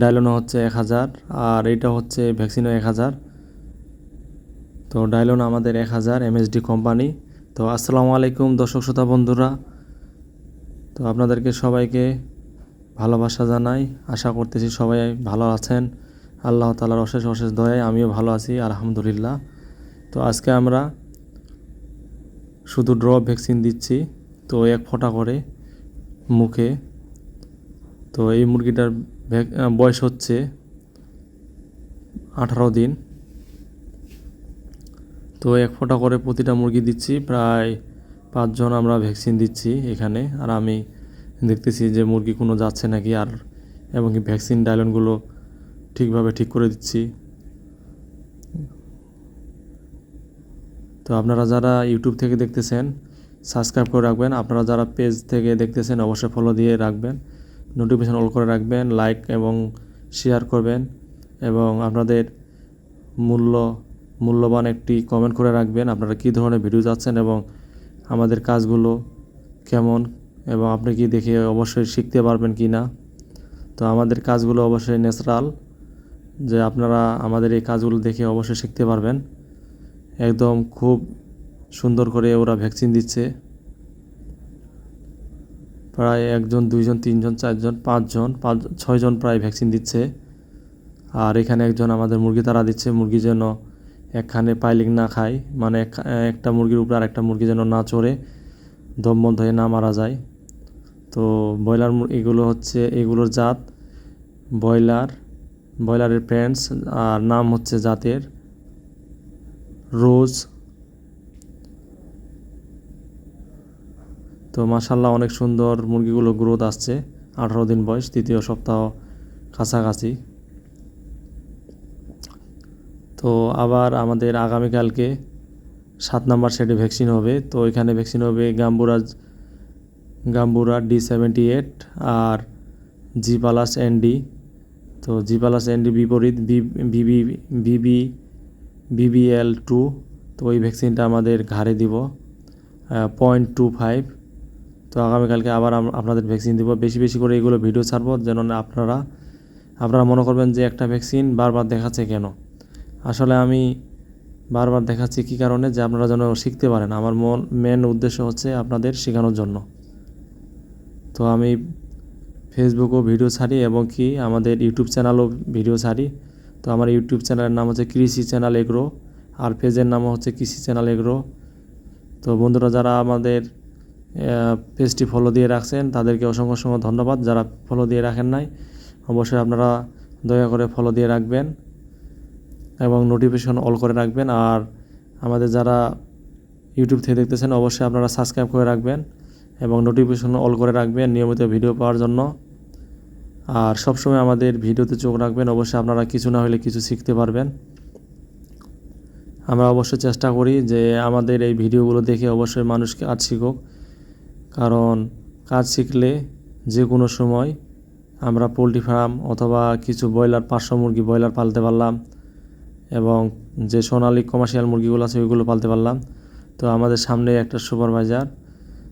ডায়লনো হচ্ছে এক হাজার আর এইটা হচ্ছে ভ্যাকসিনও এক হাজার। তো ডায়লন আমাদের এক হাজার এমএসডি কোম্পানি তো আসসালামু আলাইকুম দর্শক শ্রোতা বন্ধুরা। তো আপনাদেরকে সবাইকে ভালোবাসা জানাই। আশা করতেছি সবাই ভালো আছেন। আল্লাহ তালার অশেষ অশেষ দয়ায় আমিও ভালো আছি, আলহামদুলিল্লাহ। তো আজকে আমরা শুধু ড্রপ ভ্যাকসিন দিচ্ছি, তো এক ফোঁটা করে মুখে। তো এই মুরগিটার বয়স হচ্ছে আঠারো দিন। তো এক ফোঁটা করে প্রতিটা মুরগি দিচ্ছি, প্রায় পাঁচজন আমরা ভ্যাকসিন দিচ্ছি এখানে। আর আমি দেখতেছি যে মুরগি কোনো যাচ্ছে নাকি, আর এবং কি ভ্যাকসিন ডায়লনগুলো ঠিকভাবে ঠিক করে দিচ্ছি। তো আপনারা যারা ইউটিউব থেকে দেখতেছেন, সাবস্ক্রাইব করে রাখবেন। আপনারা যারা পেজ থেকে দেখতেছেন, অবশ্যই ফলো দিয়ে রাখবেন। নোটিফিকেশন অল করে রাখবেন লাইক এবং শেয়ার করবেন এবং আপনাদের মূল্য, মূল্যবান একটি কমেন্ট করে রাখবেন আপনারা কী ধরনের ভিডিও যাচ্ছেন এবং আমাদের কাজগুলো কেমন এবং আপনি কি দেখে অবশ্যই শিখতে পারবেন কি না। তো আমাদের কাজগুলো অবশ্যই ন্যাচারাল যে আপনারা আমাদের এই কাজগুলো দেখে অবশ্যই শিখতে পারবেন। একদম খুব সুন্দর করে ওরা ভ্যাকসিন দিচ্ছে। প্রায় একজন, দুইজন, তিনজন, চারজন, পাঁচজন, পাঁচ, ছয়জন প্রায় ভ্যাকসিন দিচ্ছে। আর এখানে একজন আমাদের মুরগি তারা দিচ্ছে, মুরগি যেন একখানে পাইলিং না খায় মানে এক- একটা মুরগির উপরে আর একটা মুরগি যেন না চড়ে, দম বন্ধ হয়ে না মারা যায়। তো ব্রয়লার এগুলো হচ্ছে, এগুলোর জাত ব্রয়লার, ব্রয়লারের প্যান্টস, আর নাম হচ্ছে জাতের। রোজ তো মাসাল্লাহ অনেক সুন্দর মুরগিগুলো গ্রোথ আসছে। আঠারো দিন বয়স, তৃতীয় সপ্তাহ কাছাকাছি। তো আবার আমাদের আগামীকালকে সাত নাম্বার সেটে ভ্যাকসিন হবে। তো এখানে ভ্যাকসিন হবে গাম্বুরাজ গাম্বুরা ডি সেভেন্টি এইট আর জি প্লাস এনডি তো জি প্লাস এনডি বিপরীত বিবি বিবি, বিবিএল টু। তো ওই ভ্যাকসিনটা আমাদের ঘাড়ে দিব পয়েন্ট টু ফাইভ তো আগামীকালকে আবার আপনাদের ভ্যাকসিন দিব। বেশি বেশি করে এগুলো ভিডিও ছাড়বো যেন আপনারা আপনারা মনে করবেন যে একটা ভ্যাকসিন বারবার দেখাচ্ছে কেন? আসলে আমি বারবার দেখাচ্ছি কী কারণে? যে আপনারা যেন শিখতে পারেন। আমার মন মেন উদ্দেশ্য হচ্ছে আপনাদের শেখানোর জন্য। তো আমি ফেসবুকও ভিডিও ছাড়ি এবং কি আমাদের ইউটিউব চ্যানেলও ভিডিও ছাড়ি। তো আমার ইউটিউব চ্যানেলের নাম হচ্ছে কৃষি চ্যানেল এগ্রো। আর পেজের নাম হচ্ছে কৃষি চ্যানেল এগ্রো। তো বন্ধুরা, যারা আমাদের পেজটি ফলো দিয়ে রাখছেন, তাদেরকে অসংখ্য অসংখ্য ধন্যবাদ যারা ফলো দিয়ে রাখেন নাই। অবশ্যই আপনারা দয়া করে ফলো দিয়ে রাখবেন এবং নোটিফিকেশন অল করে রাখবেন। আর আমাদের যারা ইউটিউব থেকে দেখতেছেন, অবশ্যই আপনারা সাবস্ক্রাইব করে রাখবেন এবং নোটিফিকেশন অল করে রাখবেন নিয়মিত ভিডিও পাওয়ার জন্য। আর সবসময় আমাদের ভিডিওতে চোখ রাখবেন, অবশ্যই আপনারা কিছু না হলে কিছু শিখতে পারবেন। আমরা অবশ্যই চেষ্টা করি যে আমাদের এই ভিডিওগুলো দেখে অবশ্যই মানুষকে কাজ শিখুক কারণ কাজ শিখলে যে কোনো সময় আমরা পোলট্রি ফার্ম অথবা কিছু ব্রয়লার পাঁচশো মুরগি ব্রয়লার পালতে পারলাম এবং যে সোনালি কমার্শিয়াল মুরগিগুলো আছে ওইগুলো পালতে পারলাম। তো আমাদের সামনে একটা সুপারভাইজার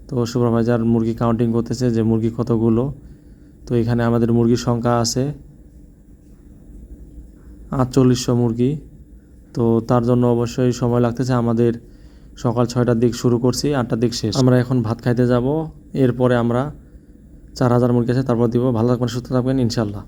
তো সুপারভাইজার মুরগি কাউন্টিং করতেছে যে মুরগি কতগুলো। তো এখানে আমাদের মুরগির সংখ্যা আছে আটচল্লিশশো মুরগি। তো তার জন্য অবশ্যই সময় লাগতেছে আমাদের সকাল ছয়টার দিক শুরু করছি, আটটার দিক শেষ। আমরা এখন ভাত খাইতে যাব, এরপরে আমরা চার হাজার মুরগি আছে, তারপর দিব। ভালো থাকবেন, সুস্থ থাকবেন ইনশাল্লাহ